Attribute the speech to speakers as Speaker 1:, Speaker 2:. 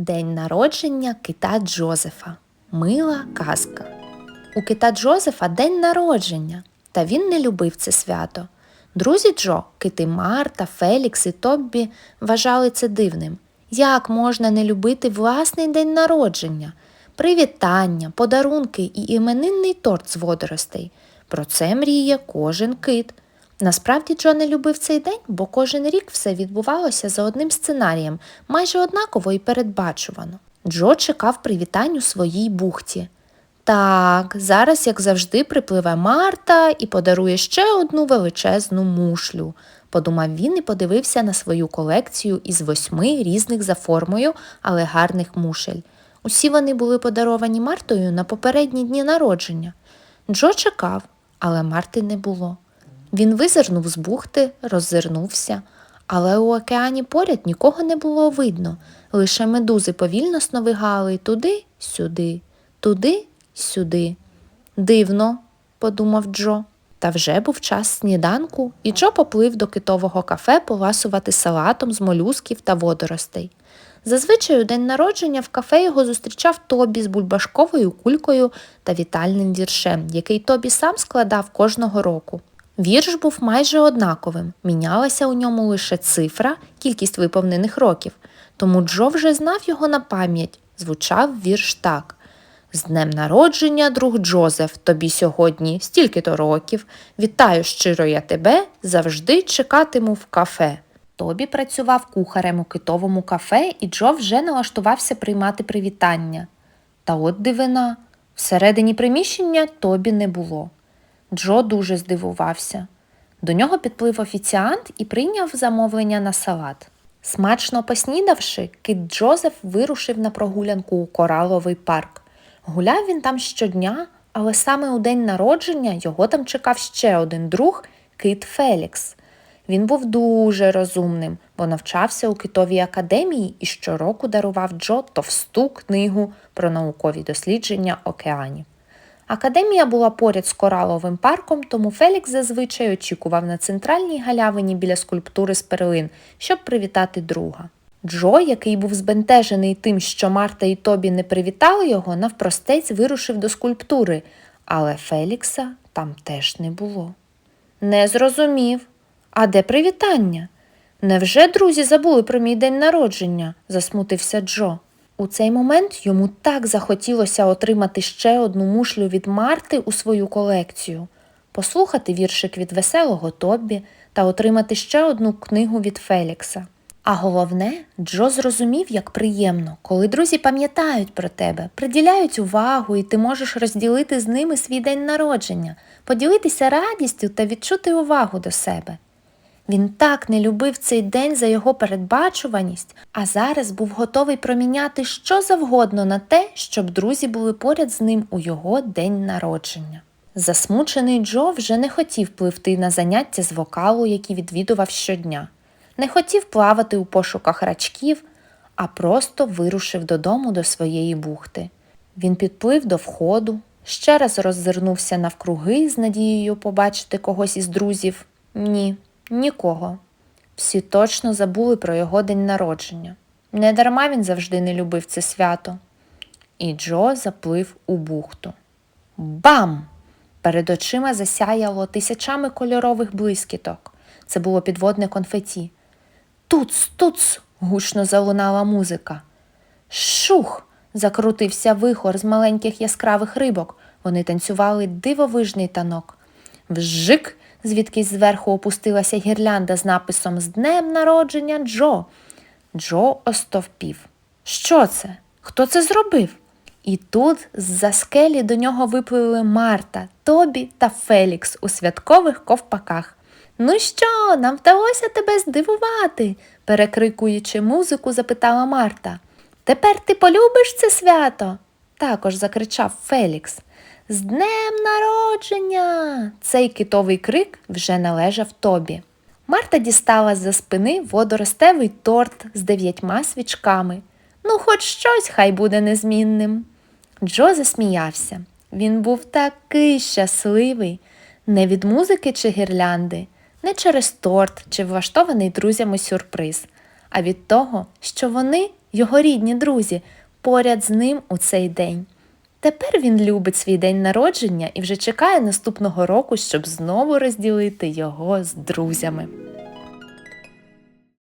Speaker 1: День народження кита Джозефа. Мила казка. У кита Джозефа день народження, та він не любив це свято. Друзі Джо, кити Марта, Фелікс і Тоббі вважали це дивним. Як можна не любити власний день народження? Привітання, подарунки і іменинний торт з водоростей. Про це мріє кожен кит. Насправді Джо не любив цей день, бо кожен рік все відбувалося за одним сценарієм, майже однаково і передбачувано. Джо чекав привітань у своїй бухті. Так, зараз, як завжди, припливе Марта і подарує ще одну величезну мушлю, подумав він і подивився на свою колекцію із восьми різних за формою, але гарних мушель. Усі вони були подаровані Мартою на попередні дні народження. Джо чекав, але Марти не було. Він визирнув з бухти, роззирнувся, але у океані поряд нікого не було видно, лише медузи повільно сновигали туди, сюди, туди, сюди. Дивно, подумав Джо. Та вже був час сніданку, і Джо поплив до китового кафе поласувати салатом з молюсків та водоростей. Зазвичай у день народження в кафе його зустрічав Тобі з бульбашковою кулькою та вітальним віршем, який Тобі сам складав кожного року. Вірш був майже однаковим, мінялася у ньому лише цифра, кількість виповнених років, тому Джо вже знав його на пам'ять. Звучав вірш так. З днем народження, друг Джозеф, тобі сьогодні стільки-то років. Вітаю щиро я тебе, завжди чекатиму в кафе. Тобі працював кухарем у китовому кафе, і Джо вже налаштувався приймати привітання. Та от дивина, всередині приміщення Тобі не було. Джо дуже здивувався. До нього підплив офіціант і прийняв замовлення на салат. Смачно поснідавши, кит Джозеф вирушив на прогулянку у кораловий парк. Гуляв він там щодня, але саме у день народження його там чекав ще один друг кит Фелікс. Він був дуже розумним, бо навчався у китовій академії і щороку дарував Джо товсту книгу про наукові дослідження океанів. Академія була поряд з кораловим парком, тому Фелікс зазвичай очікував на центральній галявині біля скульптури з перлин, щоб привітати друга. Джо, який був збентежений тим, що Марта і Тобі не привітали його, навпростець вирушив до скульптури, але Фелікса там теж не було. Не зрозумів. А де привітання? Невже друзі забули про мій день народження? засмутився Джо. У цей момент йому так захотілося отримати ще одну мушлю від Марти у свою колекцію, послухати віршик від веселого Тоббі та отримати ще одну книгу від Фелікса. А головне, Джо зрозумів, як приємно, коли друзі пам'ятають про тебе, приділяють увагу, і ти можеш розділити з ними свій день народження, поділитися радістю та відчути увагу до себе. Він так не любив цей день за його передбачуваність, а зараз був готовий проміняти що завгодно на те, щоб друзі були поряд з ним у його день народження. Засмучений Джо вже не хотів пливти на заняття з вокалу, які відвідував щодня, не хотів плавати у пошуках рачків, а просто вирушив додому до своєї бухти. Він підплив до входу, ще раз роззирнувся навкруги з надією побачити когось із друзів. Ні, Нікого. Всі точно забули про його день народження. Недарма він завжди не любив це свято. І Джо заплив у бухту. Бам! Перед очима засяяло тисячами кольорових блискіток. Це було підводне конфеті. Туц, туц! гучно залунала музика. Шух! закрутився вихор з маленьких яскравих рибок. Вони танцювали дивовижний танок. Вжик! Звідкись зверху опустилася гірлянда з написом З днем народження Джо. Джо остовпів. Що це? Хто це зробив? І тут з-за скелі до нього виплили Марта, Тобі та Фелікс у святкових ковпаках. Ну що, нам вдалося тебе здивувати, перекрикуючи музику, запитала Марта. Тепер ти полюбиш це свято? Також закричав Фелікс. З днем народження! Цей китовий крик вже належав тобі. Марта дістала з за спини водоростевий торт з дев'ятьма свічками. Ну, хоч щось хай буде незмінним. Джо засміявся. Він був такий щасливий, не від музики чи гірлянди, не через торт чи влаштований друзями сюрприз, а від того, що вони його рідні друзі, поряд з ним у цей день. Тепер він любить свій день народження і вже чекає наступного року, щоб знову розділити його з друзями.